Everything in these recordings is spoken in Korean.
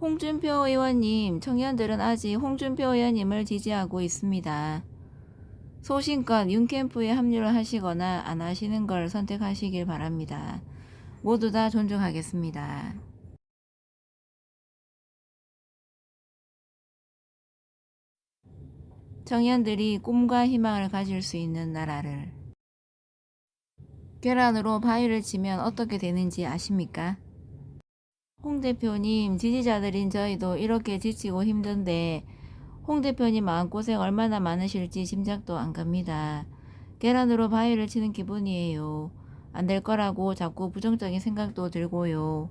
홍준표 의원님, 청년들은 아직 홍준표 의원님을 지지하고 있습니다. 소신껏 윤캠프에 합류를 하시거나 안 하시는 걸 선택하시길 바랍니다. 모두 다 존중하겠습니다. 청년들이 꿈과 희망을 가질 수 있는 나라를 계란으로 바위를 치면 어떻게 되는지 아십니까? 홍 대표님, 지지자들인 저희도 이렇게 지치고 힘든데 홍 대표님 마음고생 얼마나 많으실지 짐작도 안 갑니다. 계란으로 바위를 치는 기분이에요. 안 될 거라고 자꾸 부정적인 생각도 들고요.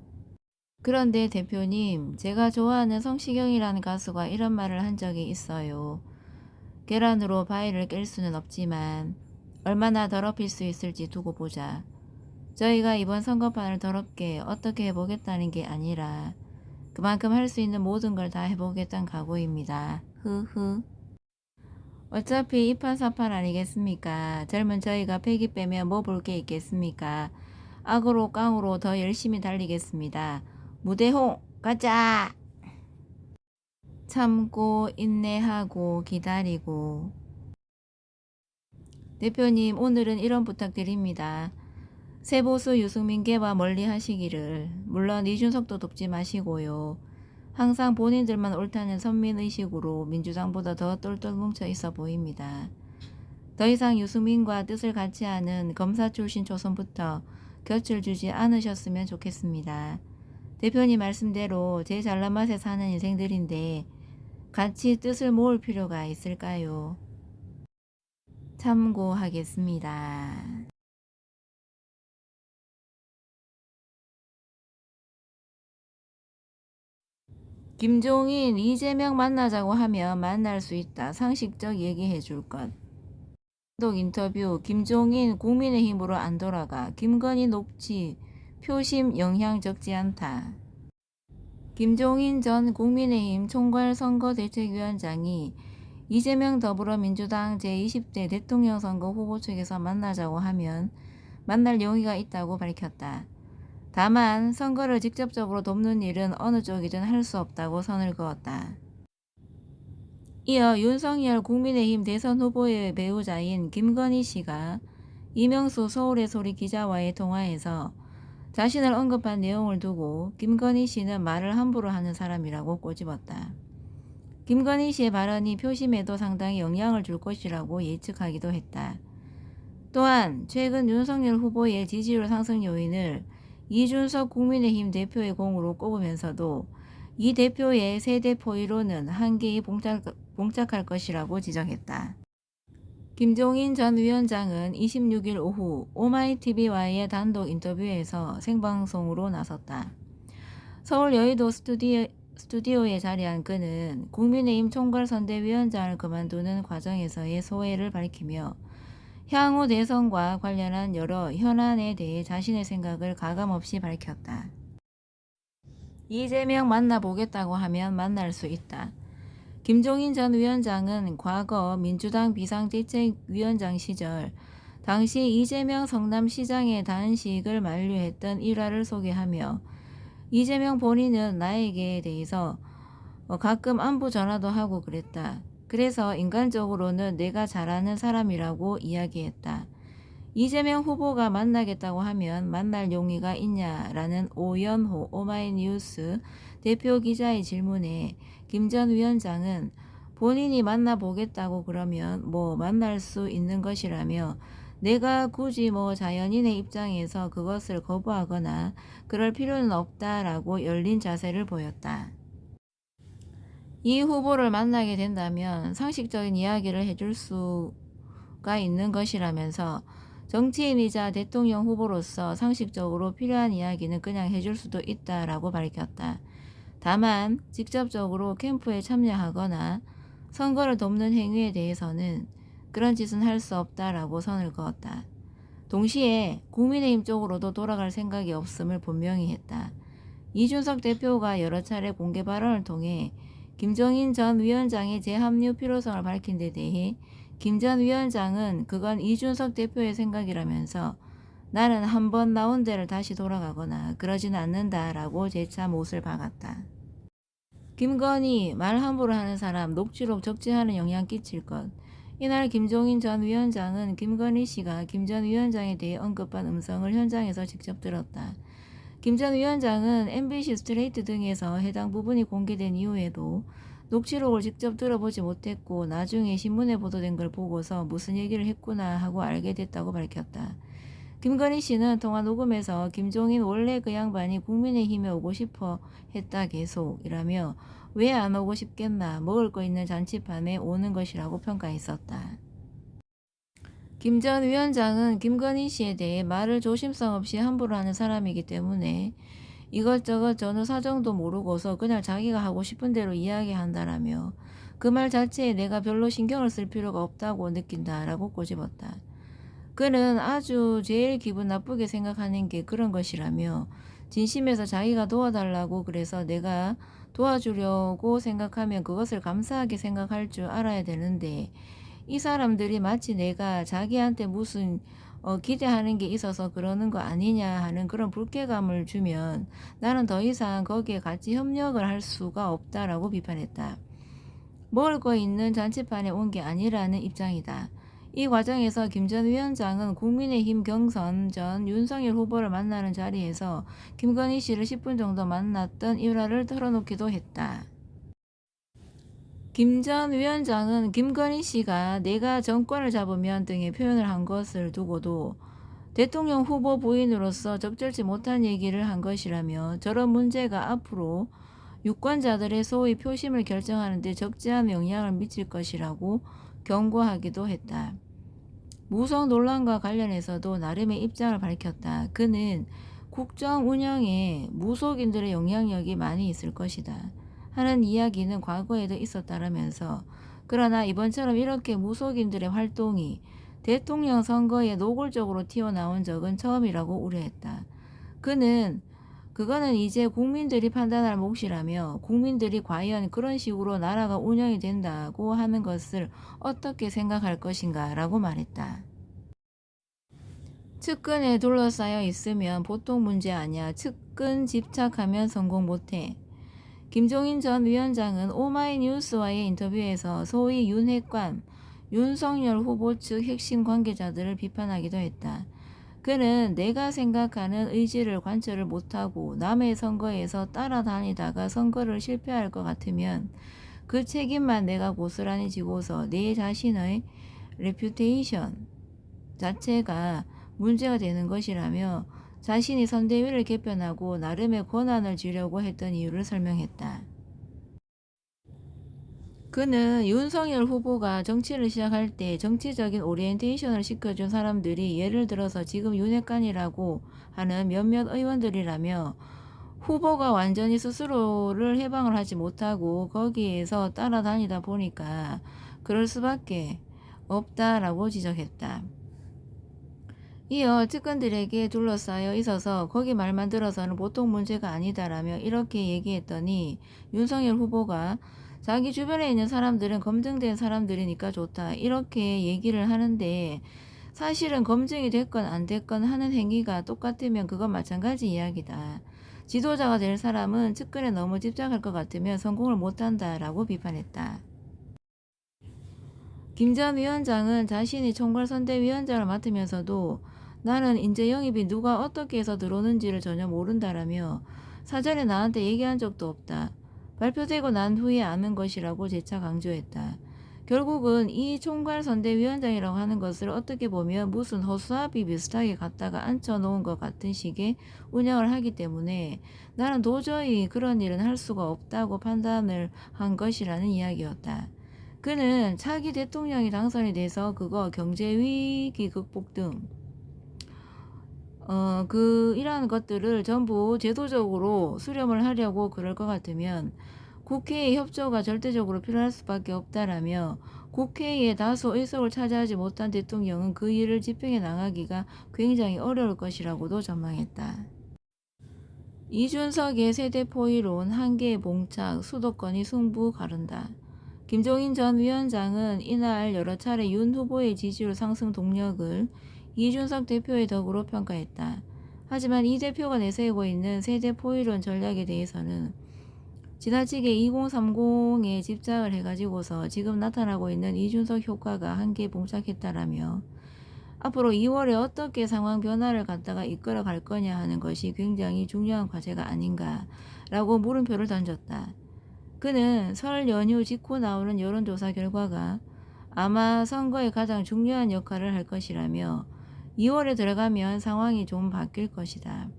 그런데 대표님, 제가 좋아하는 성시경이라는 가수가 이런 말을 한 적이 있어요. 계란으로 바위를 깰 수는 없지만 얼마나 더럽힐 수 있을지 두고 보자. 저희가 이번 선거판을 더럽게 어떻게 해보겠다는 게 아니라 그만큼 할 수 있는 모든 걸 다 해보겠다는 각오입니다. 흐흐. 어차피 이판사판 아니겠습니까? 젊은 저희가 패기 빼면 뭐 볼 게 있겠습니까? 악으로 깡으로 더 열심히 달리겠습니다. 무대홍 가자! 참고 인내하고 기다리고 대표님 오늘은 이런 부탁드립니다. 세보수 유승민계와 멀리 하시기를 물론 이준석도 돕지 마시고요. 항상 본인들만 옳다는 선민의식으로 민주당보다 더 똘똘 뭉쳐 있어 보입니다. 더 이상 유승민과 뜻을 같이 하는 검사 출신 초선부터 곁을 주지 않으셨으면 좋겠습니다. 대표님 말씀대로 제 잘난 맛에 사는 인생들인데 같이 뜻을 모을 필요가 있을까요? 참고하겠습니다. 김종인, 이재명 만나자고 하면 만날 수 있다. 상식적 얘기해 줄 것. 독 인터뷰 김종인 국민의힘으로 안 돌아가. 김건희 녹취 표심 영향 적지 않다. 김종인 전 국민의힘 총괄선거대책위원장이 이재명 더불어민주당 제20대 대통령 선거 후보 측에서 만나자고 하면 만날 용의가 있다고 밝혔다. 다만 선거를 직접적으로 돕는 일은 어느 쪽이든 할 수 없다고 선을 그었다. 이어 윤석열 국민의힘 대선 후보의 배우자인 김건희 씨가 이명수 서울의 소리 기자와의 통화에서 자신을 언급한 내용을 두고 김건희 씨는 말을 함부로 하는 사람이라고 꼬집었다. 김건희 씨의 발언이 표심에도 상당히 영향을 줄 것이라고 예측하기도 했다. 또한 최근 윤석열 후보의 지지율 상승 요인을 이준석 국민의힘 대표의 공으로 꼽으면서도 이 대표의 세대 포위로는 한계에 봉착, 봉착 할 것이라고 지적했다. 김종인 전 위원장은 26일 오후 오마이TV와의 단독 인터뷰에서 생방송으로 나섰다. 서울 여의도 스튜디오, 스튜디오에 자리한 그는 국민의힘 총괄선대위원장을 그만두는 과정에서의 소회를 밝히며 향후 대선과 관련한 여러 현안에 대해 자신의 생각을 가감없이 밝혔다. 이재명 만나보겠다고 하면 만날 수 있다. 김종인 전 위원장은 과거 민주당 비상대책위원장 시절 당시 이재명 성남시장의 단식을 만류했던 일화를 소개하며 이재명 본인은 나에게 대해서 가끔 안부 전화도 하고 그랬다. 그래서 인간적으로는 내가 잘하는 사람이라고 이야기했다. 이재명 후보가 만나겠다고 하면 만날 용의가 있냐라는 오연호 오마이뉴스 대표 기자의 질문에 김 전 위원장은 본인이 만나보겠다고 그러면 뭐 만날 수 있는 것이라며 내가 굳이 뭐 자연인의 입장에서 그것을 거부하거나 그럴 필요는 없다라고 열린 자세를 보였다. 이 후보를 만나게 된다면 상식적인 이야기를 해줄 수가 있는 것이라면서 정치인이자 대통령 후보로서 상식적으로 필요한 이야기는 그냥 해줄 수도 있다라고 밝혔다. 다만 직접적으로 캠프에 참여하거나 선거를 돕는 행위에 대해서는 그런 짓은 할 수 없다라고 선을 그었다. 동시에 국민의힘 쪽으로도 돌아갈 생각이 없음을 분명히 했다. 이준석 대표가 여러 차례 공개 발언을 통해 김정인 전 위원장의 재합류 필요성을 밝힌 데 대해 김 전 위원장은 그건 이준석 대표의 생각이라면서 나는 한 번 나온 데를 다시 돌아가거나 그러진 않는다라고 재차 못을 박았다. 김건희 말 함부로 하는 사람 녹취록 적재하는 영향 끼칠 것. 이날 김종인 전 위원장은 김건희 씨가 김 전 위원장에 대해 언급한 음성을 현장에서 직접 들었다. 김 전 위원장은 MBC 스트레이트 등에서 해당 부분이 공개된 이후에도 녹취록을 직접 들어보지 못했고 나중에 신문에 보도된 걸 보고서 무슨 얘기를 했구나 하고 알게 됐다고 밝혔다. 김건희 씨는 통화 녹음에서 김종인 원래 그 양반이 국민의힘에 오고 싶어 했다 계속 이라며 왜 안 오고 싶겠나 먹을 거 있는 잔치판에 오는 것이라고 평가했었다. 김 전 위원장은 김건희 씨에 대해 말을 조심성 없이 함부로 하는 사람이기 때문에 이것저것 전후 사정도 모르고서 그냥 자기가 하고 싶은 대로 이야기한다라며 그 말 자체에 내가 별로 신경을 쓸 필요가 없다고 느낀다라고 꼬집었다. 그는 아주 제일 기분 나쁘게 생각하는 게 그런 것이라며 진심에서 자기가 도와달라고 그래서 내가 도와주려고 생각하면 그것을 감사하게 생각할 줄 알아야 되는데 이 사람들이 마치 내가 자기한테 무슨 어, 기대하는 게 있어서 그러는 거 아니냐 하는 그런 불쾌감을 주면 나는 더 이상 거기에 같이 협력을 할 수가 없다라고 비판했다. 먹을 거 있는 잔치판에 온 게 아니라는 입장이다. 이 과정에서 김 전 위원장은 국민의힘 경선 전 윤석열 후보를 만나는 자리에서 김건희 씨를 10분 정도 만났던 일화를 털어놓기도 했다. 김 전 위원장은 김건희 씨가 내가 정권을 잡으면 등의 표현을 한 것을 두고도 대통령 후보 부인으로서 적절치 못한 얘기를 한 것이라며 저런 문제가 앞으로 유권자들의 소위 표심을 결정하는 데 적지 않은 영향을 미칠 것이라고 경고하기도 했다. 무성 논란과 관련해서도 나름의 입장을 밝혔다. 그는 국정 운영에 무속인들의 영향력이 많이 있을 것이다. 하는 이야기는 과거에도 있었다라면서 그러나 이번처럼 이렇게 무속인들의 활동이 대통령 선거에 노골적으로 튀어나온 적은 처음이라고 우려했다. 그는 그거는 이제 국민들이 판단할 몫이라며 국민들이 과연 그런 식으로 나라가 운영이 된다고 하는 것을 어떻게 생각할 것인가 라고 말했다. 측근에 둘러싸여 있으면 보통 문제 아니야. 측근 집착하면 성공 못해. 김종인 전 위원장은 오마이뉴스와의 인터뷰에서 소위 윤핵관, 윤석열 후보 측 핵심 관계자들을 비판하기도 했다. 그는 내가 생각하는 의지를 관철을 못하고 남의 선거에서 따라다니다가 선거를 실패할 것 같으면 그 책임만 내가 고스란히 지고서 내 자신의 레퓨테이션 자체가 문제가 되는 것이라며 자신이 선대위를 개편하고 나름의 권한을 쥐려고 했던 이유를 설명했다. 그는 윤석열 후보가 정치를 시작할 때 정치적인 오리엔테이션을 시켜준 사람들이 예를 들어서 지금 윤핵관이라고 하는 몇몇 의원들이라며 후보가 완전히 스스로를 해방을 하지 못하고 거기에서 따라다니다 보니까 그럴 수밖에 없다라고 지적했다. 이어 측근들에게 둘러싸여 있어서 거기 말만 들어서는 보통 문제가 아니다라며 이렇게 얘기했더니 윤석열 후보가 자기 주변에 있는 사람들은 검증된 사람들이니까 좋다 이렇게 얘기를 하는데 사실은 검증이 됐건 안 됐건 하는 행위가 똑같으면 그건 마찬가지 이야기다. 지도자가 될 사람은 측근에 너무 집착할 것 같으면 성공을 못한다라고 비판했다. 김 전 위원장은 자신이 총괄선대위원장을 맡으면서도 나는 인재 영입이 누가 어떻게 해서 들어오는지를 전혀 모른다라며 사전에 나한테 얘기한 적도 없다. 발표되고 난 후에 아는 것이라고 재차 강조했다. 결국은 이 총괄선대위원장이라고 하는 것을 어떻게 보면 무슨 허수아비 비슷하게 갖다가 앉혀놓은 것 같은 식의 운영을 하기 때문에 나는 도저히 그런 일은 할 수가 없다고 판단을 한 것이라는 이야기였다. 그는 차기 대통령이 당선이 돼서 그거 경제위기 극복 등 어, 그, 이러한 것들을 전부 제도적으로 수렴을 하려고 그럴 것 같으면 국회의 협조가 절대적으로 필요할 수밖에 없다라며 국회의 다수 의석을 차지하지 못한 대통령은 그 일을 집행해 나가기가 굉장히 어려울 것이라고도 전망했다. 이준석의 세대 포위론 한계의 봉착 수도권이 승부 가른다. 김종인 전 위원장은 이날 여러 차례 윤 후보의 지지율 상승 동력을 이준석 대표의 덕으로 평가했다. 하지만 이 대표가 내세우고 있는 세대 포위론 전략에 대해서는 지나치게 2030에 집착을 해가지고서 지금 나타나고 있는 이준석 효과가 한계 봉착했다라며 앞으로 2월에 어떻게 상황 변화를 갖다가 이끌어 갈 거냐 하는 것이 굉장히 중요한 과제가 아닌가라고 물음표를 던졌다. 그는 설 연휴 직후 나오는 여론조사 결과가 아마 선거에 가장 중요한 역할을 할 것이라며 2월에 들어가면 상황이 좀 바뀔 것이다.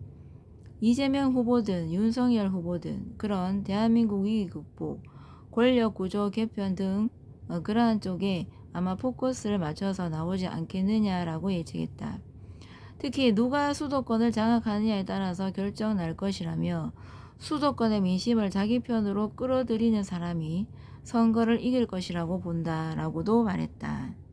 이재명 후보든 윤석열 후보든 그런 대한민국 위기 극복, 권력 구조 개편 등 어, 그러한 쪽에 아마 포커스를 맞춰서 나오지 않겠느냐라고 예측했다. 특히 누가 수도권을 장악하느냐에 따라서 결정 날 것이라며 수도권의 민심을 자기 편으로 끌어들이는 사람이 선거를 이길 것이라고 본다라고도 말했다.